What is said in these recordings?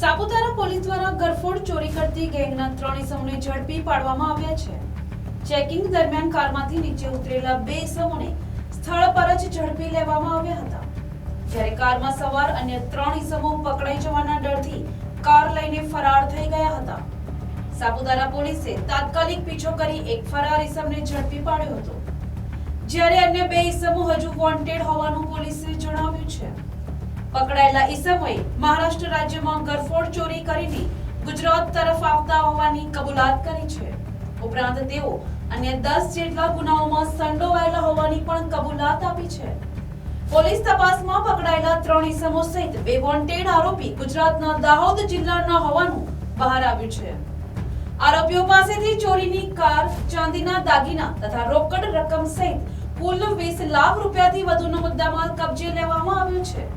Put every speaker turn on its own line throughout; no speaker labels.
Saputara police દ્વારા ગરફોડ ચોરી કરતી ગેંગના ત્રણ ઇસમોને ઝડપી પાડવામાં આવ્યા છે. ચેકિંગ દરમિયાન કારમાંથી નીચે ઉતરેલા બે ઇસમોને સ્થળ પર જ ઝડપી લેવામાં આવ્યા હતા. જ્યારે કારમાં સવાર અન્ય ત્રણ ઇસમો પકડાઈ જવાના ડરથી કાર લઈને ફરાર થઈ ગયા હતા. સાપુતારા પોલીસે તાત્કાલિક પીછો કરી એક ફરાર ઇસમને ઝડપી પાડ્યો હતો. જ્યારે અન્ય બે ઇસમો હજુ વોન્ટેડ હોવાનું પોલીસે જણાવ્યું છે. પકડાયેલા ઈસમોએ મહારાષ્ટ્ર રાજ્યમાં ગરફોડ ચોરી કરીને ગુજરાત તરફ આવતા હોવાની કબૂલાત કરી છે. ઉપરાંત તેઓ અન્ય દસ જેટલા ગુનાઓમાં સંડોવાયેલા હોવાની પણ કબૂલાત આપી છે. પોલીસ તપાસમાં પકડાયેલા ત્રણ ઈસમો સહિત બે વોન્ટેડ આરોપી ગુજરાતના દાહોદ જિલ્લાના હોવાનું બહાર આવ્યું છે. આરોપીઓ પાસેથી ચોરીની કાર, ચાંદીના દાગીના તથા રોકડ રકમ સહિત કુલ વીસ લાખ રૂપિયાથી વધુનો મુદ્દામાલ કબજે લેવામાં આવ્યો છે.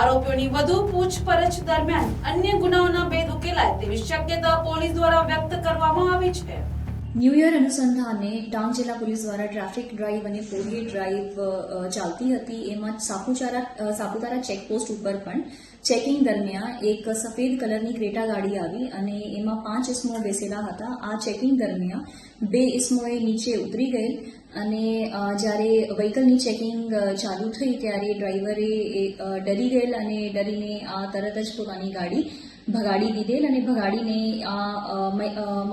આરોપીઓની વધુ પૂછપરછ દરમિયાન અન્ય ગુનાઓના ભેદ ઉકેલાય તેવી શક્યતા પોલીસ દ્વારા વ્યક્ત કરવામાં આવી છે.
ન્યૂ યર અનુસંધાને ડાંગ જિલ્લા પોલીસ દ્વારા ટ્રાફિક ડ્રાઈવ અને પોલી ડ્રાઈવ ચાલતી હતી. એમાં સાપુતારા સાપુતારા ચેકપોસ્ટ ઉપર પણ ચેકિંગ દરમિયાન એક સફેદ કલરની ક્રેટા ગાડી આવી અને એમાં પાંચ ઇસમો બેસેલા હતા. આ ચેકિંગ દરમિયાન બે ઇસમોએ નીચે ઉતરી ગઈ અને જ્યારે વ્હીકલની ચેકિંગ ચાલુ થઈ ત્યારે ડ્રાઈવરે ડરી ગયેલ અને ડરીને આ તરત જ પોતાની ગાડી ભગાડી દીધેલ અને ભગાડીને આ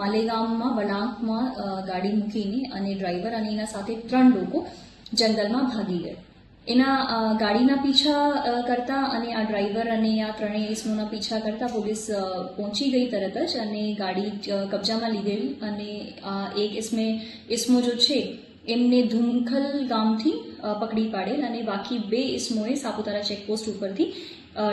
માલેગામમાં, વળાંકમાં ગાડી મૂકીને અને ડ્રાઈવર અને એના સાથે ત્રણ લોકો જંગલમાં ભાગી ગયા. એના ગાડીના પીછા કરતા અને આ ડ્રાઈવર અને આ ત્રણેય ઇસમોના પીછા કરતા પોલીસ પહોંચી ગઈ તરત જ અને ગાડી કબજામાં લીધેલી અને એક ઇસમે, ઇસમો જો છે, એમને ધુમખલ ગામથી પકડી પાડેલ અને બાકી બે ઇસમોએ સાપુતારા ચેકપોસ્ટ ઉપરથી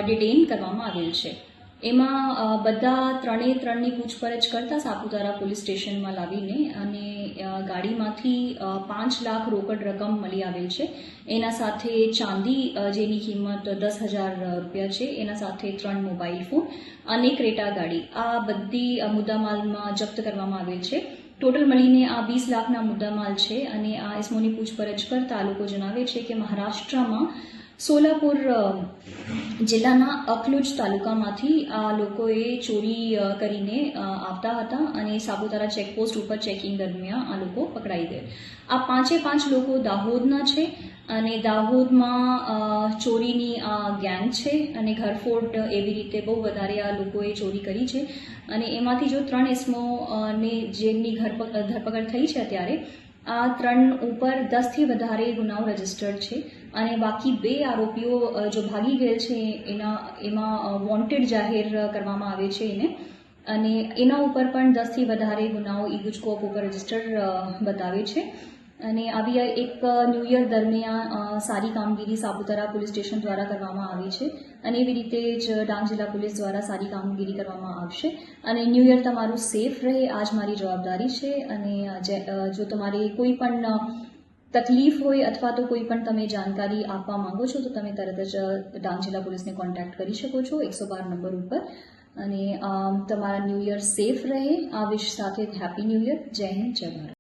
ડિટેન કરવામાં આવેલ છે. એમાં બધા ત્રણેય ત્રણની પૂછપરછ કરતા સાપુતારા પોલીસ સ્ટેશનમાં લાવીને અને ગાડીમાંથી પાંચ લાખ રોકડ રકમ મળી આવેલ છે. એના સાથે ચાંદી જેની કિંમત દસ હજાર રૂપિયા છે. એના સાથે ત્રણ મોબાઈલ ફોન અને ક્રેટા ગાડી. આ બધી મુદ્દામાલમાં જપ્ત કરવામાં આવેલ છે. ટોટલ મળીને આ વીસ લાખના મુદ્દામાલ છે અને આ ઇસમોની પૂછપરછ કરતા લોકો જણાવે છે કે મહારાષ્ટ્રમાં સોલાપુર જિલ્લાના અકલુજ તાલુકામાંથી આ લોકોએ ચોરી કરીને આવતા હતા અને સાપુતારા ચેકપોસ્ટ ઉપર ચેકિંગ દરમિયાન આ લોકો પકડાઈ ગયા આ પાંચે પાંચ લોકો દાહોદના છે અને દાહોદમાં ચોરીની આ ગેંગ છે અને ઘરફોડ એવી રીતે બહુ વધારે આ લોકોએ ચોરી કરી છે. અને એમાંથી જો ત્રણ ઇસમો ને જેમની ધરપકડ થઈ છે અત્યારે આ ત્રણ ઉપર દસથી વધારે ગુનાઓ રજીસ્ટર્ડ છે અને બાકી બે આરોપીઓ જો ભાગી ગયેલ છે, એના, એમાં વોન્ટેડ જાહેર કરવામાં આવે છે એને. અને એના ઉપર પણ દસથી વધારે ગુનાઓ ઈ ગુજકોપ ઉપર રજિસ્ટર બતાવે છે. અને આવી એક ન્યૂ યર દરમિયાન સારી કામગીરી સાપુતારા પોલીસ સ્ટેશન દ્વારા કરવામાં આવી છે અને એવી રીતે જ ડાંગ જિલ્લા પોલીસ દ્વારા સારી કામગીરી કરવામાં આવશે. અને ન્યૂ યર તમારું સેફ રહે આ જ મારી જવાબદારી છે. અને જો તમારે કોઈ પણ તકલીફ હોય અથવા તો કોઈ પણ તમે જાણકારી આપવા માંગો છો, તો તમે તરત જ ડાંગ જિલ્લા પોલીસને કોન્ટેક્ટ કરી શકો છો એકસો બાર નંબર ઉપર. અને તમારા ન્યૂ યર સેફ રહે. આ વિશ સાથે હેપી ન્યૂ યર જય હિન્દ, જય ભારત.